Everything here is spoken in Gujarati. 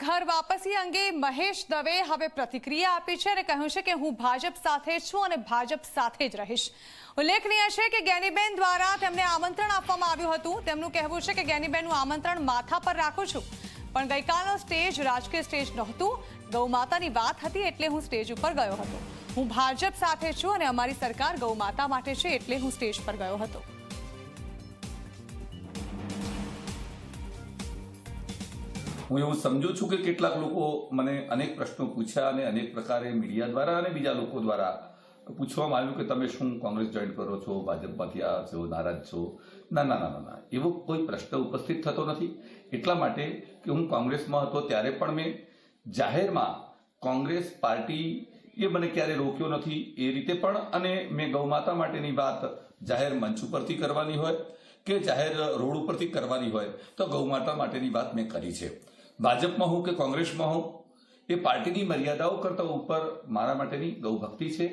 ઘર વાપસી અંગે મહેશ દવે હવે પ્રતિક્રિયા આપી છે અને કહ્યું છે કે હું ભાજપ સાથે છું અને ભાજપ સાથે જ રહીશ. ઉલ્લેખનીય છે કે ગેનીબેન દ્વારા તેમને આમંત્રણ આપવામાં આવ્યું હતું. તેમનું કહેવું છે કે ગેનીબેનનું આમંત્રણ માથા પર રાખું છું. પણ ગઈકાલનો સ્ટેજ રાજકીય સ્ટેજ નહોતું. ગૌ માતાની વાત હતી એટલે હું સ્ટેજ ઉપર ગયો હતો. હું ભાજપ સાથે છું અને અમારી સરકાર ગૌ માતા માટે છે એટલે હું સ્ટેજ પર ગયો હતો. હું એવું સમજુ છું કે કેટલાક લોકો મને અનેક પ્રશ્નો પૂછ્યા અને અનેક પ્રકારે મીડિયા દ્વારા અને બીજા લોકો દ્વારા પૂછવામાં આવ્યું કે તમે શું કોંગ્રેસ જોઈન કરો છો, ભાજપમાંથી આ છો, નારાજ છો? ના ના ના ના એવો કોઈ પ્રશ્ન ઉપસ્થિત થતો નથી. એટલા માટે કે હું કોંગ્રેસમાં હતો ત્યારે પણ મેં જાહેરમાં કોંગ્રેસ પાર્ટી એ મને ક્યારે રોક્યો નથી એ રીતે પણ અને મેં ગૌમાતા માટેની વાત જાહેર મંચ ઉપરથી કરવાની હોય કે જાહેર રોડ ઉપરથી કરવાની હોય તો ગૌમાતા માટેની વાત મેં કરી છે. ભાજપમાં હું કે કોંગ્રેસમાં હું એ પાર્ટીની મર્યાદાઓ કરતાં ઉપર મારા માટેની ગૌભક્તિ છે.